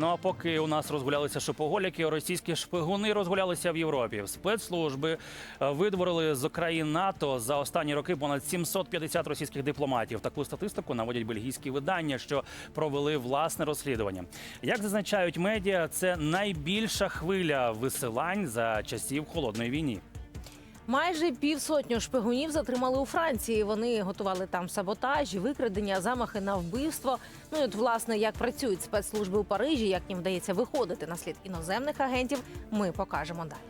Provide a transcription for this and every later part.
Ну а поки у нас розгулялися шопоголіки, російські шпигуни розгулялися в Європі. Спецслужби е, видворили з країн НАТО за останні роки понад 750 російських дипломатів. Таку статистику наводять бельгійські видання, що провели власне розслідування. Як зазначають медіа, це найбільша хвиля висилань за часів холодної війни. Майже півсотню шпигунів затримали у Франції. Вони готували там саботажі, викрадення, замахи на вбивство. Ну і от, власне, як працюють спецслужби у Парижі, як їм вдається виходити на слід іноземних агентів, ми покажемо далі.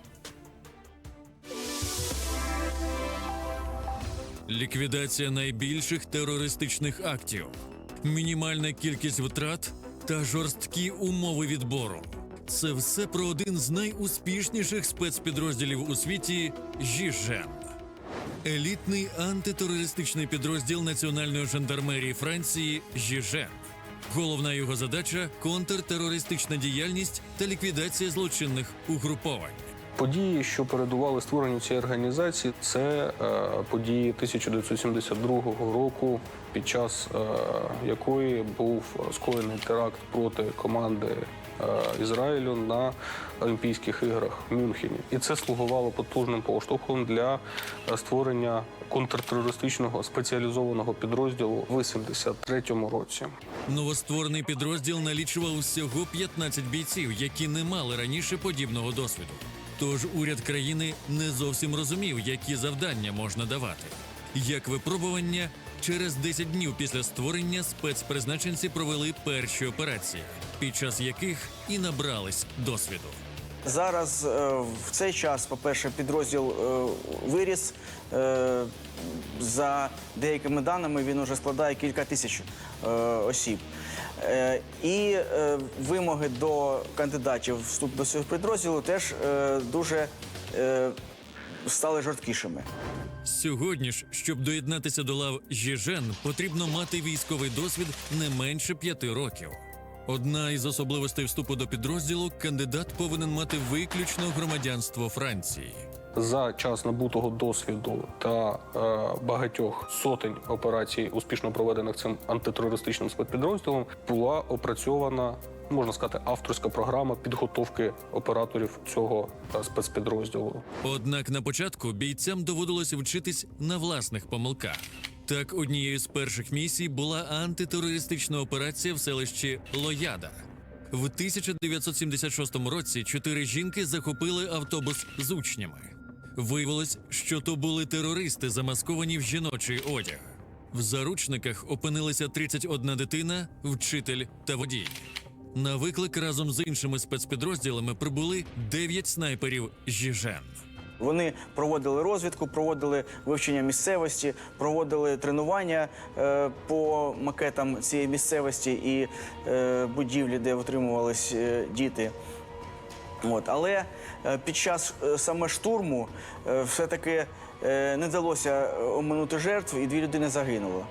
Ліквідація найбільших терористичних актів, мінімальна кількість втрат та жорсткі умови відбору. Це все про один з найуспішніших спецпідрозділів у світі Жіжен. Елітний антитерористичний підрозділ Національної жандармерії Франції Жіжен. Головна його задача контртерористична діяльність та ліквідація злочинних угруповань. Події, що передували створенню цієї організації, це е, події 1972 року, під час е, якої був скоєний теракт проти команди Ізраїлю на Олімпійських іграх в Мюнхені. І це слугувало потужним поштовхом для е, створення контртерористичного спеціалізованого підрозділу в 83-му році. Новостворений підрозділ налічував усього 15 бійців, які не мали раніше подібного досвіду. Тож уряд країни не зовсім розумів, які завдання можна давати. Як випробування, через 10 днів після створення спецпризначенці провели перші операції, під час яких і набрались досвіду. Зараз е, в цей час, по-перше, підрозділ е, виріс. Е, за деякими даними він вже складає кілька тисяч осіб. І вимоги до кандидатів вступ до цього підрозділу теж дуже стали жорсткішими. Сьогодні ж, щоб доєднатися до лав Жіжен, потрібно мати військовий досвід не менше п'яти років. Одна із особливостей вступу до підрозділу кандидат повинен мати виключно громадянство Франції. За час набутого досвіду та е, багатьох сотень операцій, успішно проведених цим антитерористичним спецпідрозділом, була опрацьована, можна сказати, авторська програма підготовки операторів цього е, спецпідрозділу. Однак на початку бійцям доводилося вчитись на власних помилках. Так, однією з перших місій була антитерористична операція в селищі Лояда. В 1976 році чотири жінки захопили автобус з учнями. Виявилось, що то були терористи, замасковані в жіночий одяг. В заручниках опинилися 31 дитина, вчитель та водій. На виклик разом з іншими спецпідрозділами прибули 9 снайперів Жіжен. Вони проводили розвідку, проводили вивчення місцевості, проводили тренування е, по макетам цієї місцевості і е, будівлі, де утримувались е, діти. От, але е, під час е, саме штурму е, все-таки е, не вдалося оминути жертв, і дві людини загинуло.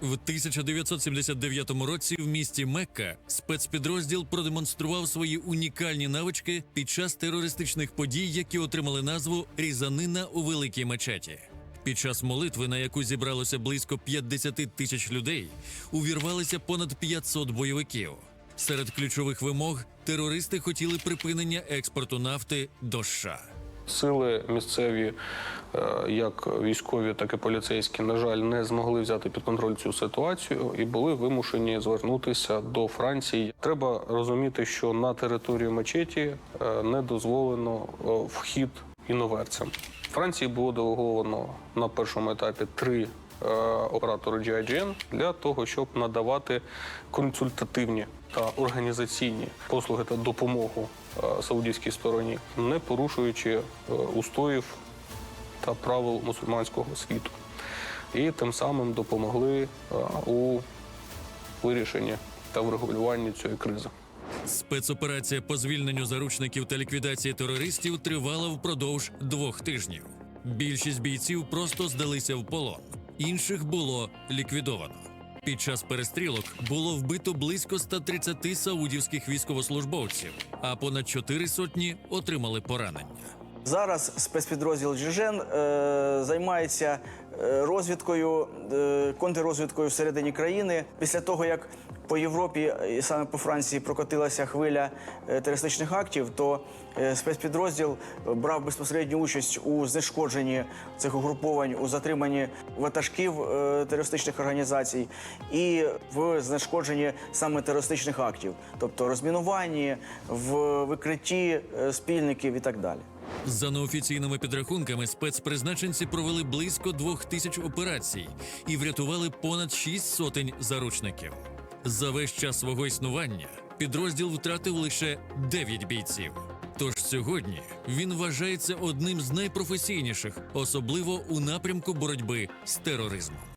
В 1979 році в місті Мекка спецпідрозділ продемонстрував свої унікальні навички під час терористичних подій, які отримали назву Різанина у великій мечеті. Під час молитви, на яку зібралося близько 50 тисяч людей, увірвалися понад 500 бойовиків. Серед ключових вимог терористи хотіли припинення експорту нафти до США. Сили місцеві, е, як військові, так і поліцейські, на жаль, не змогли взяти під контроль цю ситуацію і були вимушені звернутися до Франції. Треба розуміти, що на територію мечеті е, не дозволено е, вхід іноверцям. Франції було делеговано на першому етапі три е, оператори GIGN для того, щоб надавати консультативні та організаційні послуги та допомогу е, саудівській стороні, не порушуючи е, устоїв та правил мусульманського світу. І тим самим допомогли у вирішенні та врегулюванні цієї кризи. Спецоперація по звільненню заручників та ліквідації терористів тривала впродовж двох тижнів. Більшість бійців просто здалися в полон, інших було ліквідовано. Під час перестрілок було вбито близько 130 саудівських військовослужбовців, а понад чотири сотні отримали поранення. Зараз спецпідрозділ Джижен е, займається розвідкою, е, контррозвідкою всередині країни. Після того, як по Європі і саме по Франції прокотилася хвиля е, терористичних актів, то е, спецпідрозділ брав безпосередню участь у знешкодженні цих угруповань, у затриманні ватажків е, терористичних організацій і в знешкодженні саме терористичних актів, тобто розмінуванні, в викритті е, спільників і так далі. За неофіційними підрахунками, спецпризначенці провели близько двох тисяч операцій і врятували понад шість сотень заручників. За весь час свого існування підрозділ втратив лише 9 бійців. Тож сьогодні він вважається одним з найпрофесійніших, особливо у напрямку боротьби з тероризмом.